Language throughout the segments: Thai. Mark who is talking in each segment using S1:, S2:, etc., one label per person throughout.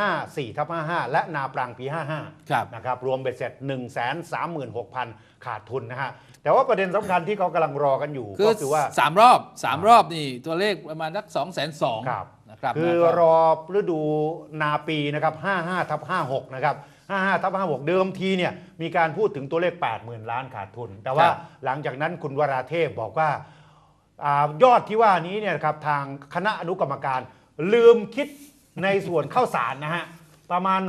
S1: 54ทับ55 และนาปรังปี 55
S2: ครับ
S1: นะครับรวมเบ็ดเสร็จ 1 3 6 0 0 0 ขาดทุนนะฮะ แต่ว่าประเด็นสำคัญที่เขากำลังรอกันอยู่
S2: คือ
S1: ก็คือว่า
S2: สามรอบสามรอบนี่ตัวเลขประมาณสักสองแสนสอง
S1: ครับ
S2: นะครับ
S1: คือ
S2: นะก็
S1: รอฤดูนาปีนะครับ55ทับ56 นะครับ55ทับ56 เดิมทีเนี่ยมีการพูดถึงตัวเลข 80,000 ล้านขาดทุน แต่ว่าหลังจากนั้นคุณวราเทพบอกว่าอายอดที่ว่านี้เนี่ยนะครับทางคณะอนุกรรมการลืมคิด ในส่วนเข้าสารนะฮะ ประมาณ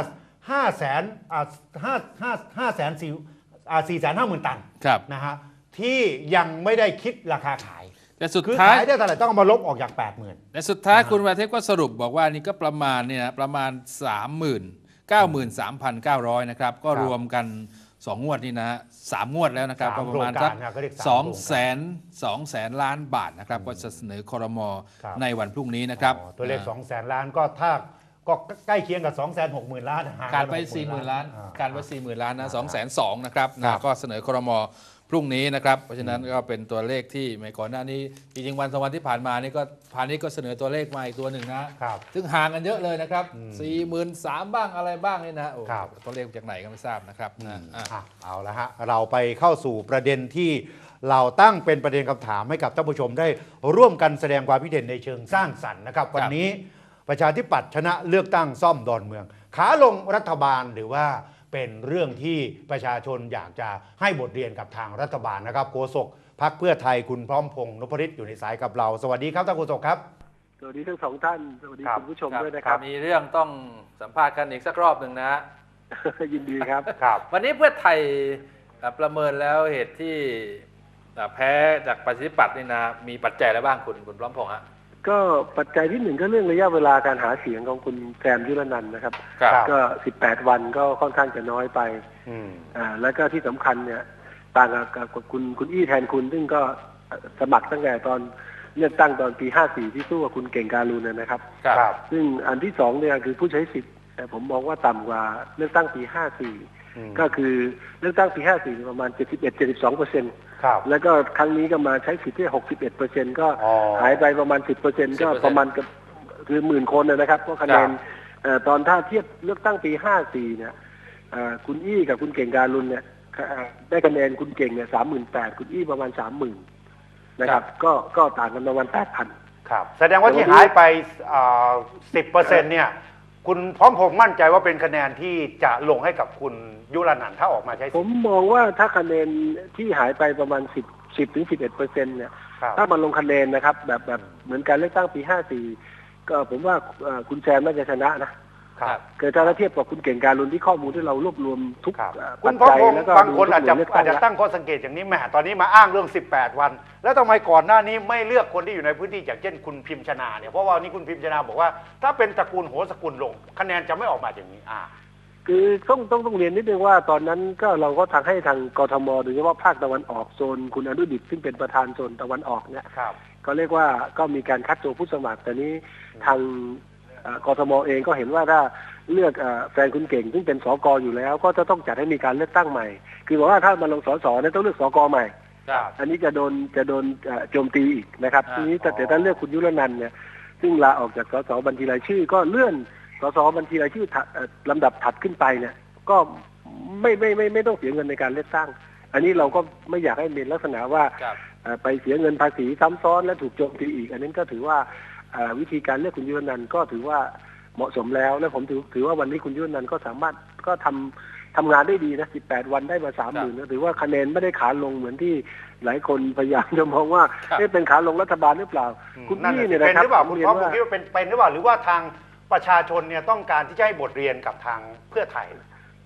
S1: 5 5แสนอ่า5 5 5แสน4อ่า4แสน5หมื่นตัน
S2: ครับ
S1: นะฮะที่ยังไม่ได้คิดราคาขาย
S2: แต่สุด
S1: คือ
S2: ท้าย
S1: ขายได้เท่าไหร่ต้องเอามาลบออกจาก 80,000
S2: แต่สุดท้ายคุณวราเทพก็สรุปบอกว่านี่ก็ประมาณเนี่ยนะประมาณ 3 0 0 0 0 93,900 นะครับ ก็
S1: ครับ
S2: รวมกัน 2งวดนี่นะฮะสามงวดแล้วนะครับ
S1: สาม
S2: ก็ประมาณ
S1: โครง
S2: สั
S1: กากรนะเขาเรียกสาม
S2: สอง
S1: โครงการ
S2: แสนสองแสนล้านบาทนะครับ ก็จะเสนอคอรมอ
S1: ครับ
S2: ในวันพรุ่งนี้นะครับ
S1: อ๋อตัวเลข
S2: อ่า
S1: 2 0 0แสนล้านก็ถ้าก็ใกล้เคียงกับ2 6 0 0 0 0ล้านห่ง
S2: การไป
S1: 60,000
S2: 4 0,000 ล้าน
S1: อ่
S2: การไป 4 0,000 ล้านนะ
S1: อ่า
S2: 2 2 0 0 0นะครับ
S1: ครั
S2: นะ
S1: บ
S2: ก็เสนอครม พรุ่งนี้นะครับ เพราะฉะนั้นก็เป็นตัวเลขที่ไม่ก่อนหน้านี้จริงๆวันสองวันที่ผ่านมานี่ก็พาณิชย์ก็เสนอตัวเลขมาอีกตัวหนึ่งนะ
S1: ครับ
S2: ซึ่งห่างกันเยอะเลยนะครับ4 3 0 0 0บ้างอะไรบ้างนี่นะโอ้
S1: ครับ
S2: ตัวเลขจากไหนก็ไม่ทราบนะครับนะอะ
S1: อะเอาละฮะเราไปเข้าสู่ประเด็นที่เราตั้งเป็นประเด็นคำถามให้กับท่านผู้ชมได้ร่วมกันแสดงความคิดเห็นในเชิงสร้างสรรค์นะครับ วันนี้ประชาธิปัตย์ชนะเลือกตั้งซ่อมดอนเมือง ขาลงรัฐบาลหรือว่า เป็นเรื่องที่ประชาชนอยากจะให้บทเรียนกับทางรัฐบาลนะครับโฆษกพักเพื่อไทยคุณพร้อมพงษ์นพฤทธิ์อยู่ในสายกับเรา สวัสดีครับท่านโฆษกครับ
S3: สวัสดีทั้งสองท่านสวัสดี
S1: ครับ
S3: คุณผู้ชมด้วยนะครับ
S2: มีเรื่องต้องสัมภาษณ์กันอีกสักรอบหนึ่งนะ
S3: ยินดีครับ
S1: ครับ
S2: วันนี้เพื่อไทยเอ่อประเมินแล้วเหตุที่เอ่อแพ้จากประชาธิปัตย์นี่นะ มีปัจจัยอะไรบ้างคุณคุณพร้อมพงษ์ฮะ
S3: ก็ปัจจัยที่หนึ่งก็เรื่องระยะเวลาการหาเสียงของคุณแซมยุรนันท์นะครับ
S1: ครับ
S3: ก็18วันก็ค่อนข้างจะน้อยไป
S1: อืม
S3: อ่าแล้วก็ที่สำคัญเนี่ยต่างกับกับคุณคุณอี้แทนคุณ ซึ่งก็สมัครตั้งแต่ตอนเลือกตั้งตอนปี54ที่สู้กับคุณเก่งการูนนะครับ
S1: ครับ
S3: ซึ่งอันที่สองเนี่ยคือผู้ใช้สิทธิ์แต่ผมมองว่าต่ำกว่าเลือกตั้งปี 54
S1: อืม
S3: ก็คือเลือกตั้งปี 54เนี่ยประมาณ 71-72เปอร์เซ็นต์
S1: ครับ
S3: แล้วก็ครั้งนี้ก็มาใช้สิทธิ์ที่ 61เปอร์เซ็นต์ก็
S1: อ๋อ
S3: หายไปประมาณ 10เปอร์เซ็นต์ก็
S2: 10%
S3: ประมาณกับคือหมื่นคนนะนะครับก็คะแนนเอ่อตอนถ้าเทียบเลือกตั้งปี 54 เนี่ยเอ่อคุณอี้กับคุณเก่งการุณเนี่ยเอ่อได้คะแนนคุณเก่งเนี่ย38,000คุณอี้ประมาณ30,000นะครับ ก็ก็ต่างกันประมาณ8,000
S1: ครับ แสดงว่าที่หายไปสิบเปอร์เซ็นต์เนี่ย คุณพร้อมพงษ์มั่นใจว่าเป็นคะแนนที่จะลงให้กับคุณยุรนันท์ถ้าออกมาใช้
S3: ผ
S1: สิท
S3: ม
S1: ธิ์
S3: มองว่าถ้าคะแนนที่หายไปประมาณ 10 10ถึง11เปอร์เซ็นต์เนี่ย
S1: ครับ
S3: ถ้ามันลงคะแนนนะครับ แบบแบบเหมือนการเลือกตั้งปี 54 ก็ผมว่าเอ่อคุณแซมน่าจะชนะนะ ครับเกิดถ้าเทียบกับคุณเก่งการุนที่ข้อมูลที่เรารวบรวมทุก
S1: ครับ
S3: เอ่อ
S1: คุ
S3: ปั
S1: ณ
S3: จ
S1: พร้อม
S3: จัย
S1: พงษ์
S3: แล้วก็
S1: บางคนอาจจะ
S3: ดูทุกหน่วยเลืก
S1: อาจจะ
S3: แล้ว
S1: ตั้งข้อสังเกตอย่างนี้แหมตอนนี้มาอ้างเรื่อง 18 วัน แล้วทำไมก่อนหน้านี้ไม่เลือกคนที่อยู่ในพื้นที่อย่างเช่นคุณพิมพ์ชนาเนี่ยเพราะว่าวันนี้คุณพิมพ์ชนาบอกว่า ถ้าเป็นตระกูลโหสกุลลง คะแนนจะไม่ออกมาอย่างนี้อ่า
S3: คือต้องต้องต้องเรียนนิดนึงว่าตอนนั้นก็เราก็ทางให้ทางกทมโดยเฉพาะภาคตะวันออกโซนคุณอนุดิตซึ่งเป็นประธานโซนตะวันออกเนี่ย
S1: ครับ
S3: ก็เรียกว่าก็มีการคัดตัวผู้สมัครแต่นี้ทางเอ่อ กทมเองก็เห็นว่าถ้าเลือกเอ่อแฟนคุณเก่ง ซึ่งเป็นสกอยู่แล้ว ก็จะต้องจัดให้มีการเลือกตั้งใหม่ คือบอกว่าถ้ามาลงสสเนี่ยต้องเลือกสกใหม่
S2: ครับ
S3: อันนี้จะโดนจะโดนเอ่อโจมตีอีกนะครับ
S2: อ่า
S3: ทีนี้แต่แต่ถ้าเลือกคุณยุรนันท์เนี่ยซึ่งลาออกจากสสบัญชีรายชื่อ ก็เลื่อนสสบัญชีรายชื่อถัดเอ่อลำดับถัดขึ้นไปเนี่ยก็ไม่ไม่ไม่ไม่ต้องเสียเงินในการเลือกตั้ง อันนี้เราก็ไม่อยากให้เป็นลักษณะว่า
S2: ครับ
S3: เอ่อไปเสียเงินภาษีซ้ำซ้อนและถูกโจมตีอีก อันนั้นก็ถือว่าเอ่อ วิธีการเลือกคุณยุรนันท์ก็ถือว่าเหมาะสมแล้ว และผมถือถือว่าวันนี้คุณยุรนันท์ก็สามารถก็ทำทำงานได้ดีนะ 18 วันได้มาสามหมื่นถือว่าคะแนนไม่ได้ขาลงเหมือนที่หลายคนพยายามจะมองว่า
S2: ครับ
S3: เอ๊ะเป็นขาลงรัฐบาลหรือเปล่า คุณ
S1: นั่น
S3: นี่
S1: น่ะสิ
S3: เนี่ย
S1: เป็น
S3: นะครับ
S1: หรือเปล่า
S3: ผม
S1: คุณ
S3: เรีย
S1: พร้อม
S3: น
S1: พง
S3: ว่า
S1: ษ์คิดว่าเป็นเป็นหรือเปล่าหรือว่าทางประชาชนเนี่ยต้องการที่จะให้บทเรียนกับทางเพื่อไทย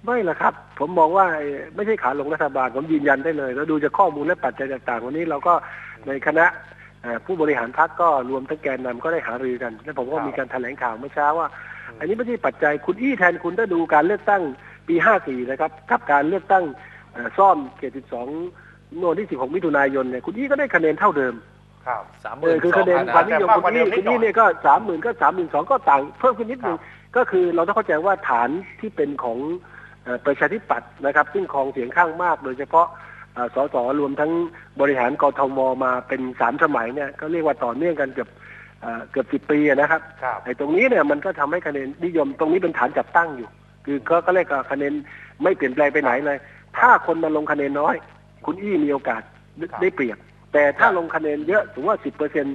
S3: ไม่ละครับ ผมมองว่าเอ่อไม่ใช่ขาลงรัฐบาล ผมยืนยันได้เลย แล้วดูจากข้อมูลและปัจจัยต่างๆ วันนี้เราก็ในคณะเอ่อ ผู้บริหารพรรคก็รวมทั้งแกนนำก็ได้หารือกัน และผมก็
S1: ครับ
S3: มีการแถลงข่าวเมื่อเช้าว่า อันนี้ไม่ใช่ปัจจัยคุณอี้แทนคุณถ้าดูการเลือกตั้งปี 54 นะครับกับการเลือกตั้งเอ่อซ่อมเขต12โน่นที่ 16 มิถุนายนเนี่ยคุณอี้ก็ได้คะแนนเท่าเดิม
S1: ครับ
S2: สามห
S3: เอ
S2: มื่
S3: อนคือคะแนน
S2: สอง
S3: ความ
S2: พัน
S3: นิ
S2: นะ
S3: ยม
S1: แต่มากก
S3: คุ
S1: ว่า
S3: ณ
S1: เดิ
S3: อี้
S1: มนิด
S3: คุณ
S1: หน่อย
S3: อี้เนี่ยก็สามหมื่นก็สามหมื่นสองก็ต่างเพิ่มขึ้นนิดนึง
S1: ครับ
S3: ก็คือเราต้องเข้าใจว่าฐานที่เป็นของเอ่อประชาธิปัตย์นะครับ ซึ่งครองเสียงข้างมากโดยเฉพาะเอ่อ สสรวมทั้งบริหารกทมมาเป็นสามสมัยเนี่ยก็เรียกว่าต่อเนื่องกันเกือบเอ่อเกือบสิบปีอะนะครับ
S1: ครับ
S3: ไอ้ตรงนี้เนี่ยมันก็ทำให้คะแนนนิยมตรงนี้เป็นฐานจับตั้งอยู่ คือก็ก็เรียกว่าคะแนนไม่เปลี่ยนแปลงไปไหนเลย ถ้าคนมาลงคะแนนน้อย คุณอี้มีโอกาสได้
S1: ครับ
S3: ได้เปรียบ แต่ถ้า
S2: ครับ
S3: ลงคะแนนเยอะถือว่าสิบเปอร์เซ็น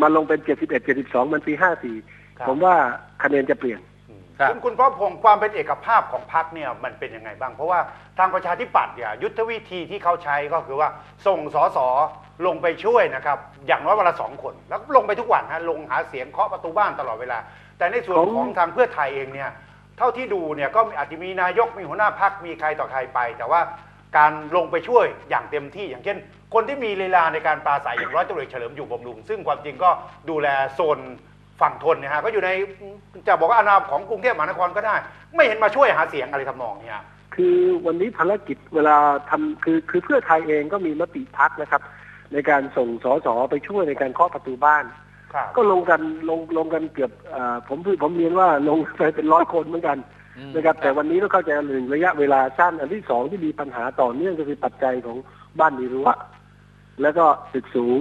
S3: มาลงเป็นเจ็ดสิบเอ็ดเจ็ดสิบสองมันปีห้าสี่
S1: ครับ
S3: ผมว่าคะแนนจะเปลี่ยน
S1: อืม
S2: ครับ
S1: คุณคุณพ่อพงศ์ความเป็นเอกภาพของพรรคเนี่ยมันเป็นยังไงบ้าง เพราะว่าทางประชาธิปัตย์เนี่ยยุทธวิธีที่เขาใช้ก็คือว่าส่งสสลงไปช่วยนะครับ อย่างน้อยวันละสองคน แล้วลงไปทุกวันฮะลงหาเสียงเคาะประตูบ้านตลอดเวลา แต่ในส่วน
S3: ผม
S1: ของทางเพื่อไทยเองเนี่ยเท่าที่ดูเนี่ยก็อาจจะมีนายกมีหัวหน้าพักมีใครต่อใครไป แต่ว่าการลงไปช่วยอย่างเต็มที่ อย่างเช่น คนที่มีลีลาในการปราศัยอย่างร้อยตำรวจเอกเฉลิมอยู่บำรุงซึ่งความจริงก็ดูแลโซน ฝั่งทนนะฮะก็อยู่ในจะบอกว่าอาณาของกรุงเทพมหานครก็ได้ ไม่เห็นมาช่วยหาเสียงอะไรทำนองเนี้ย
S3: คือวันนี้ภารกิจเวลาทำคือคือเพื่อไทยเองก็มีมติพักนะครับ ในการส่งสสไปช่วยในการเคาะประตูบ้าน
S1: ครับ
S3: ก็ลงกันลงลงกันเกือบเอ่อผมผมเรียนว่าลงไปเป็นร้อยคนเหมือนกัน
S2: อืม
S3: นะครับ แต่วันนี้ต้องเข้าใจหนึ่งระยะเวลาสั้นอันที่สองที่มีปัญหาต่อเนื่องก็คือปัจจัยของบ้านมีรั้วแล้วก็ตึกสูง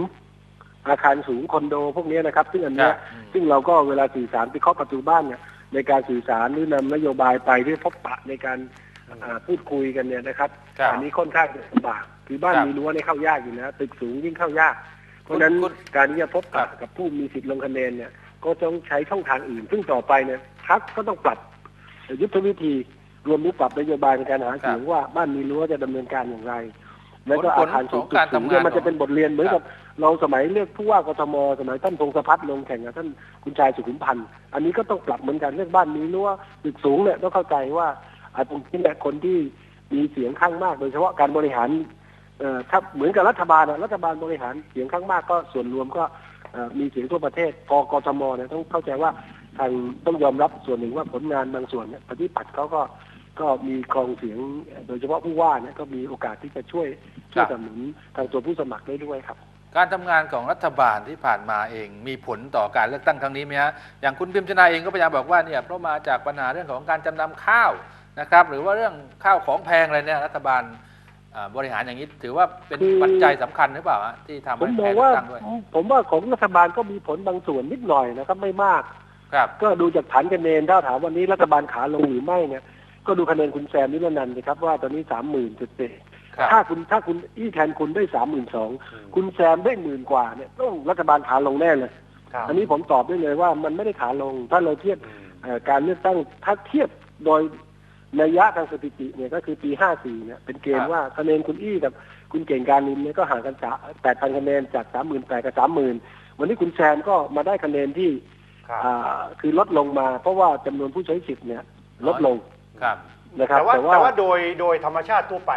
S3: อาคารสูงคอนโดพวกนี้นะครับ ซึ่งอันเนี้ย
S2: ครับอืม
S3: ซึ่งเราก็เวลาสื่อสารไปเคาะประตูบ้านเนี่ยในการสื่อสารหรือนำนโยบายไปที่พบปะในการอ่าพูดคุยกันเนี่ยนะครับ
S2: ครับ
S3: อันี้ค่อนข้างจะลำบากคือบ้าน
S2: ครับ
S3: มีรั้วเนี่ยเข้ายากอยู่แล้วตึกสูงยิ่งเข้ายาก เพราะฉะนั้น
S2: คุณ
S3: การที่จะพบ
S2: ครั
S3: ปะ
S2: บ
S3: กับผู้มีสิทธิ์ลงคะแนนเนี่ยก็ต้องใช้ช่องทางอื่น ซึ่งต่อไปเนี่ยพักก็ต้องปรับยุทธวิธีรวมทั้งปรับนโยบายในการหาเสียงว่าบ้านมีรั้วจะดำเนินการอย่างไร แล้วก็
S2: ผ
S3: อา
S2: ล
S3: คารสูง
S2: ของ
S3: ตึ
S2: การ
S3: กสูง
S2: ทำงาน
S3: เนี่ยมัน
S2: ของ
S3: จะเป็นบทเรียนเหมือนกับเราสมัยเลือกผู้ว่ากทมสมัยท่านพงศพัฒน์ลงแข่งกับท่านคุณชายสุขุมพันธ์อันนี้ก็ต้องปรับเหมือนกันเรื่องบ้านมีรั้วตึกสูงเนี่ยต้องเข้าใจว่าอาตรงนี้เนี่ยคนที่มีเสียงข้างมาก โดยเฉพาะการบริหารเอ่อถ้าเหมือนกับรัฐบาลอะรัฐบาลบริหารเสียงข้างมากก็ส่วนรวมก็เอ่อมีเสียงทั่วประเทศกกทมเนี่ยต้องเข้าใจว่าทางต้องยอมรับส่วนหนึ่งว่าผลงานบางส่วนเนี่ยปฏิปัติเขาก็ ก็มีกองเสียงโดยเฉพาะผู้ว่าเนี่ยก็มีโอกาสที่จะช่วยช่วยสนับสนุนทางตัวผู้สมัครได้ด้วยครับ
S2: การทำงานของรัฐบาลที่ผ่านมาเอง มีผลต่อการเลือกตั้งครั้งนี้ไหมฮะอย่างคุณพิมพ์ชนาเองก็พยายามบอกว่าเนี่ยเพราะมาจากปัญหาเรื่องของการจำนำข้าวนะครับ หรือว่าเรื่องข้าวของแพงอะไรเนี่ยรัฐบาลอ่าบริหารอย่างนี้ถือว่าเป็น
S3: คือ
S2: ปัจจัยสำคัญหรือเปล่าฮะที่ทำ
S3: ผม
S2: ให้
S3: ม
S2: แพ้
S3: อง
S2: เลือ
S3: ว่าก
S2: ตั้งด้วย
S3: ผมว่าของรัฐบาลก็มีผลบางส่วนนิดหน่อยนะครับไม่มาก
S2: ครับ
S3: ก็ดูจากฐานคะแนนถ้าถามวันนี้รัฐบาลขาลงหรือไม่เนี่ย ก็ดูคะแนนคุณแซมนิรนันท์นะครับว่าตอนนี้สามหมื่นจุดเศษ
S2: ครับ
S3: ถ้าคุณถ้าคุณอี้แทนคุณได้สามหมื่นสองคุณแซมได้หมื่นกว่าเนี่ยต้องรัฐบาลขาลงแน่เลย
S1: ครับ
S3: อันนี้ผมตอบได้เลยว่ามันไม่ได้ขาลง ถ้าเราเทียบ
S1: อืม
S3: เอ่อการเลือกตั้งถ้าเทียบโดยนัยยะทางสถิติเนี่ยก็คือปี 54 เนี่ยเป็นเกณ
S2: ครั
S3: ฑ์
S2: บ
S3: ว่าคะแนนคุณอี้กับคุณเก่งการลินเนี่ยก็ห่างกันจาก8,000คะแนนจาก 38,000กับ 30,000 วันนี้คุณแซมก็มาได้คะแนนที่
S1: ครับ
S3: อ่าคือลดลงมา เพราะว่าจำนวนผู้ใช้สิทธิ์เนี่ยลดลง
S2: ครับ
S3: นะครับ
S1: แต่ว่าแต่ว่าโดยโดยธรรมชาติทั่วไป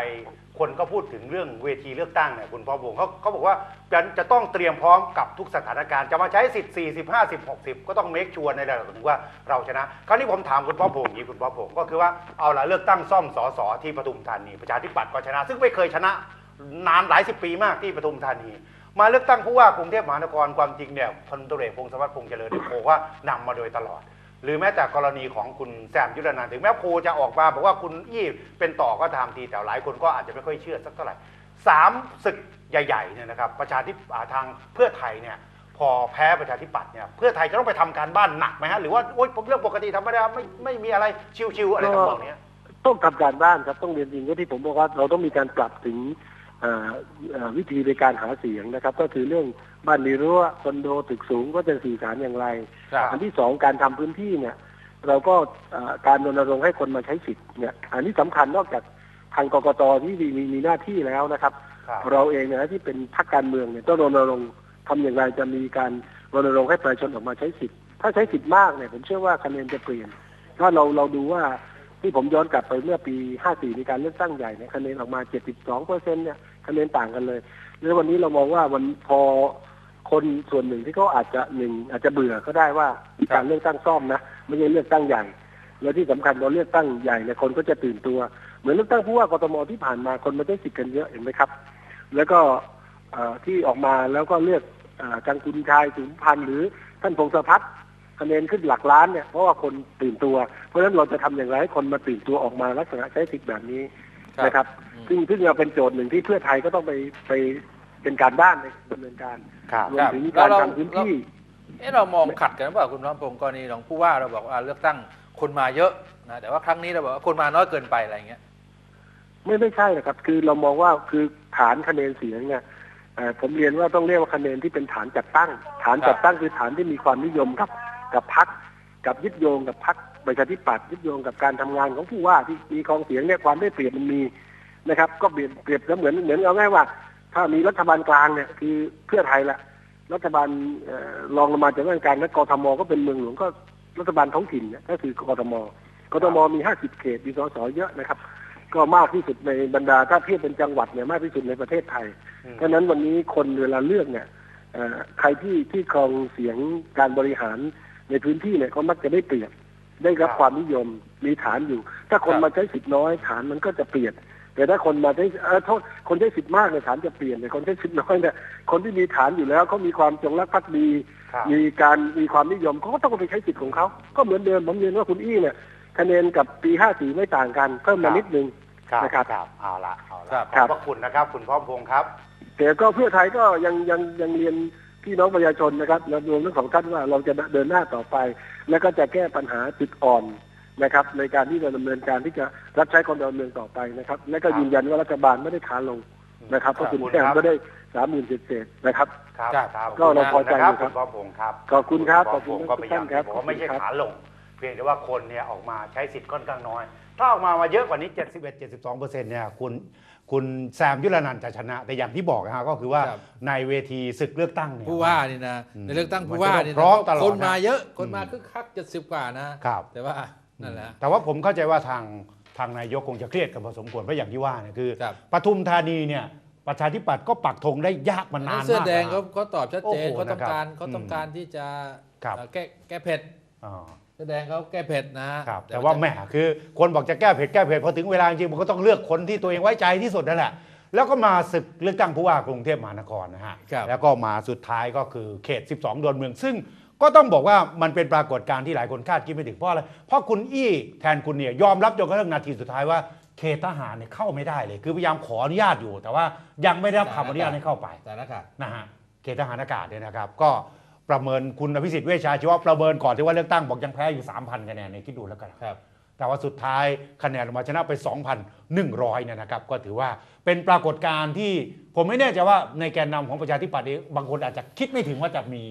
S1: คนก็พูดถึงเรื่องเวทีเลือกตั้งเนี่ยคุณพ่อพงศ์เขาเขาบอกว่าจะจะต้องเตรียมพร้อมกับทุกสถานการณ์จะมาใช้สิทธิ์40 50 60 ก็ต้องเมคชัวร์ในระดับหนึ่งว่าเราชนะ คราวนี้ผมถามคุณพ่อพงศ์อย่างนี้คุณพ่อพงศ์ก็คือว่าเอาละเลือกตั้งซ่อมสสที่ปทุมธานีประชาธิปัตย์ก็ชนะ ซึ่งไม่เคยชนะนานหลายสิบปีมากที่ปทุมธานีมาเลือกตั้งผู้ว่ากรุงเทพมหานครความจริงเนี่ยพลตุเรศพงศวัฒน์พงษ์เจริญเนี่ยโพว่านำมาโดยตลอด หรือแม้แต่กรณีของคุณแซมยุทธนันถึงแม้โพลจะออกมาบอกว่าคุณอี้เป็นต่อก็ตามทีแต่หลายคนก็อาจจะไม่ค่อยเชื่อสักเท่าไหร่สามศึกใหญ่ๆเนี่ยนะครับประชาธิปทางเพื่อไทยเนี่ยพอแพ้ประชาธิปัตย์เนี่ยเพื่อไทยจะต้องไปทำการบ้านหนักไหมฮะหรือว่าโอ๊ยผมเรื่องปกติธรรมดาไม่ไม่มีอะไรชิวๆอะไรทำนองเนี้ย
S3: ต้องทำการบ้านครับต้องเรียนจริงก็ที่ผมบอกว่าเราต้องมีการปรับถึงวิธีในการหาเสียงนะครับ ก็คือเรื่อง บ้านมีรั้วคอนโดตึกสูงก็จะสื่อสารอย่างไร
S2: ครับ
S3: อันที่สองการทำพื้นที่เนี่ย เราก็เอ่อการรณรงค์ให้คนมาใช้สิทธิ์เนี่ย อันนี้สำคัญนอกจากทางกกตที่มีมีมีหน้าที่แล้วนะครับ
S1: ครับ
S3: เราเองเนยที่เป็นพรรคการเมืองเนี่ยต้องรณรงค์ทำอย่างไรจะมีการรณรงค์ให้ประชาชนออกมาใช้สิทธิ์ ถ้าใช้สิทธิ์มากเนี่ยผมเชื่อว่าคะแนนจะเปลี่ยน ถ้าเราเราดูว่าที่ผมย้อนกลับไปเมื่อปี 54 ในการเลือกตั้งใหญ่เนี่ยคะแนนออกมา 72เปอร์เซ็นเนี่ยคะแนนต่างกันเลย แล้ววันนี้เรามองว่าวันพอ คนส่วนหนึ่งที่เขาอาจจะหนึ่งอาจจะเบื่อก็ได้ว่าการเลือกตั้งซ่อมนะไม่ใช่เลือกตั้งใหญ่ แล้วที่สำคัญเราเลือกตั้งใหญ่เนี่ยคนก็จะตื่นตัว เหมือนเลือกตั้งผู้ว่ากทมที่ผ่านมาคนมาได้สิทธิ์กันเยอะเห็นไหมครับ แล้วก็เอ่อที่ออกมาแล้วก็เลือกเอ่อจังคุณชายสุนพันธ์หรือท่านพงศพัฒน์คะแนนขึ้นหลักล้านเนี่ยเพราะว่าคนตื่นตัว เพราะฉะนั้นเราจะทำอย่างไรให้คนมาตื่นตัวออกมาลักษณะใช้สิทธิ์แบบนี้
S2: ครับ
S3: นะครับ
S2: อืม
S3: ซึ่งซึ่งเราเป็นโจทย์หนึ่งที่เพื่อไทยก็ต้องไปไป เป็นการบ้านในดำเนินการ
S1: ครับ
S3: รวมถึงการทำพื้นที่
S2: เอ๊ะเรามองขัดกันหรือเปล่าคุณพร้อมพงศ์กรณีของผู้ว่าเราบอกว่าเลือกตั้งคนมาเยอะนะแต่ว่าครั้งนี้เราบอกว่าคนมาน้อยเกินไปอะไรอย่างเงี้ย
S3: ไม่ไม่ใช่นะครับ คือเรามองว่าคือฐานคะแนนเสียงเนี่ยเอ่อผมเรียนว่าต้องเรียกว่าคะแนนที่เป็นฐานจัดตั้ง ฐานจัดตั้งคือฐานที่มีความนิยมกับกับพักกับยึดโยงกับพักประชาธิปัตย์ยึดโยงกับการทำงานของผู้ว่าที่มีกองเสียงเนี่ยความได้เปรียบมันมีนะครับ ก็เปรียบเปรียบแล้วเหมือนเหมือนเอาง่ายว่า ถ้ามีรัฐบาลกลางเนี่ยคือเพื่อไทยละรัฐบาลเอ่อรองลงมาจากราชการและกทมก็เป็นเมืองหลวงก็รัฐบาลท้องถิ่นเนี่ยก็คือกทมกทมมี50เขตมีสสเยอะนะครับ ก็มากที่สุดในบรรดาถ้าเทียบเป็นจังหวัดเนี่ยมากที่สุดในประเทศไทย
S1: อืม
S3: เพราะฉะนั้นวันนี้คนเวลาเลือกเนี่ยเอ่อใครที่ที่ครองเสียงการบริหารในพื้นที่เนี่ยเขามักจะได้เปรียบได้รับความนิยมมีฐานอยู่ ถ้าคน
S2: ครับ
S3: มาใช้สิทธิ์น้อยฐานมันก็จะเปลี่ยน แต่ถ้าคนมาใช้เออโทษคนใช้สิทธิ์มากเนี่ยฐานจะเปลี่ยนแต่คนใช้สิทธิ์น้อยเนี่ยคนที่มีฐานอยู่แล้วเขามีความจงรักภักดี
S1: ครับ
S3: มีการมีความนิยมเขาก็ต้องไปใช้สิทธิ์ของเขาก็เหมือนเดิมผมเรียนว่าคุณอี้เนี่ยคะแนนกับปี 54 ไม่ต่างกันเพิ่มมานิดนึง
S1: ครับ
S3: นะครับ
S1: ครับเอาละเอา
S2: ครั
S1: ละ
S2: บ
S1: ขอบพระคุณนะครับ คุณพร้อมพงษ์ครับ
S3: แต่ก็เพื่อไทยก็ยังยังยังเรียนพี่น้องประชาชนนะครับและรวมทั้งของท่านว่าเราจะเดินหน้าต่อไป แล้วก็จะแก้ปัญหาจุดอ่อน นะครับในการที่จะดำเนินการที่จะรับใช้คนดำเนินต่อไปนะครับ และก็
S1: ครับ
S3: ยืนยันว่ารัฐบาลไม่ได้ขาลงนะครับเพราะคุณ
S1: ขอบคุณ
S3: แก้
S1: ครับ
S3: ก็ได้สามหมื่นเศษๆนะครับ
S1: ครับ
S2: ครับ
S1: ครับ
S3: ก็เราพอใจ
S1: ขบ
S3: อยู่
S1: คุณ
S3: ครับ
S1: คุณพร้อมพงษ์ครับ
S3: ขอบคุณครับ
S1: ขอบคุณ
S3: ขอบคุณ
S1: ก็พยายาม
S3: ทุกท่านครับ
S1: บอกว่าไม่ใช่
S3: ขอบคุณครับ
S1: ขาลง เพียงแต่ว่าคนเนี่ยออกมาใช้สิทธิ์ค่อนข้างน้อย ถ้าออกมามาเยอะกว่านี้ 71 72เปอร์เซ็นต์เนี่ยคุณคุณแซมยุรนันท์จะชนะ แต่อย่างที่บอกนะฮะก็คือว่า
S2: ครับ
S1: ในเวทีศึกเลือกตั้งเนี่ย
S2: ผู้ว่านี่นะ
S1: อืม
S2: ในเลือกตั้ง
S1: มัน
S2: ผู้ว่า
S1: จะต้อง
S2: นี่
S1: พร้อมตลอด
S2: คนมา
S1: นะ
S2: เยอะคนมา
S1: อืม
S2: คึกคักเจ็ดสิบกว่านะครับแต่ว่า นั่นแหละ
S1: แต่ว่าผมเข้าใจว่าทางทางนายกคงจะเครียดกันพอสมควรเพราะอย่างที่ว่าเนี่ยคือ
S2: ครับ
S1: ปทุมธานีเนี่ยประชาธิปัตย์ก็ปักธงได้ยากมานานมาก
S2: เสื้อแดง
S1: นะ
S2: เขาเขาตอบชัดเจน
S1: โอ้โห
S2: เขาต้องการ
S1: นะครับ
S2: เขาต้องการที่จะ
S1: ครับ
S2: เอ่อแก้แก้เผ็ด
S1: อ๋อ
S2: เสื้อแดงเขาแก้เผ็ดนะ
S1: ครับแต่ว่าแหมคือคนบอกจะแก้เผ็ดแก้เผ็ดพอถึงเวลาจริงๆมันก็ต้องเลือกคนที่ตัวเองไว้ใจที่สุดนั่นแหละ แล้วก็มาศึกเลือกตั้งผู้ว่ากรุงเทพมหานครนะฮะ
S2: ครับ
S1: แล้วก็มาสุดท้ายก็คือเขต 12 ดอนเมือง ซึ่ง ก็ต้องบอกว่ามันเป็นปรากฏการณ์ที่หลายคนคาดคิดไม่ถึงเพราะอะไร เพราะคุณอี้แทนคุณเนี่ยยอมรับจนกระทั่งนาทีสุดท้ายว่าเขตทหารเนี่ยเข้าไม่ได้เลย คือพยายามขออนุญาตอยู่ แต่ว่ายังไม่ได้รับคำอนุญาตให้เข้าไป
S2: สถานการณ์
S1: นะฮะเขตทหารอากาศเนี่ยนะครับ ก็ประเมินคุณอภิสิทธิ์เวชชาชีวะประเมินก่อนที่ว่าเลือกตั้งบอกยังแพ้อยู่ 3,000คะแนนเนี่ยคิดดูแล้วกัน
S2: ครับ
S1: แต่ว่าสุดท้ายคะแนนออกมาชนะไป 2,100เนี่ยนะครับ ก็ถือว่าเป็นปรากฏการณ์ที่ผมไม่แน่ใจว่าในแกนนำของประชาธิปัตย์เองบางคนอาจจะคิดไม่ถึงว่าจะมี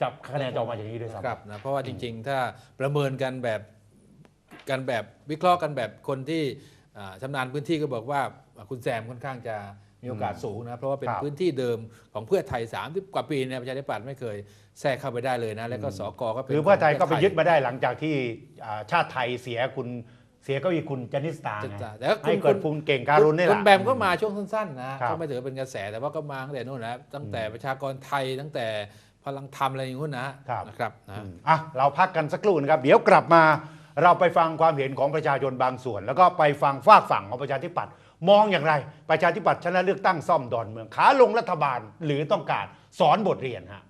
S1: จะคะแนนจะออกมาอย่างนี้ด้วยซ้ำ
S2: ครับนะเพราะว่าจริง ๆ ถ้าประเมินกันแบบกันแบบวิเคราะห์กันแบบคนที่อ่าชำนาญพื้นที่ก็บอกว่าคุณแซมค่อนข้างจะมีโอกาสสูงนะเพราะว่าเป็น
S1: ครับ
S2: พื้นที่เดิมของเพื่อไทย 30 กว่าปีเนี่ยประชาธิปัตย์ไม่เคยแทรกเข้าไปได้เลยนะแล้วก็สกก็เป็น
S1: คือเพื่อไทยก็ไป
S2: ขง
S1: ยึดมาได้หลังจากที่อ่าชาติไทยเสียคุณเสียเก้าอี้คุณจนิสตา
S2: จะ
S1: ไง
S2: แต่ว่าคุณ
S1: ให้เกิดภูมิเก่งการุณนี่แห
S2: คุ
S1: ละ
S2: ณแบมก็มาช่วงสั้นๆนะครับก็ไม่ถือว่าเป็นกระแสแต่ว่าก็มาตั้งแต่นู่นนะตั้งแต่ประชากรไทยตั้งแต่ พลังธรรมอะไรอย่างนู้นนะครับนะครับนะ
S1: อืมอะเราพักกันสักครู่นะครับ เดี๋ยวกลับมาเราไปฟังความเห็นของประชาชนบางส่วน แล้วก็ไปฟังฝากฝั่งของประชาธิปัตย์มองอย่างไร ประชาธิปัตย์ชนะเลือกตั้งซ่อมดอนเมืองขาลงรัฐบาลหรือต้องการสอนบทเรียนฮะ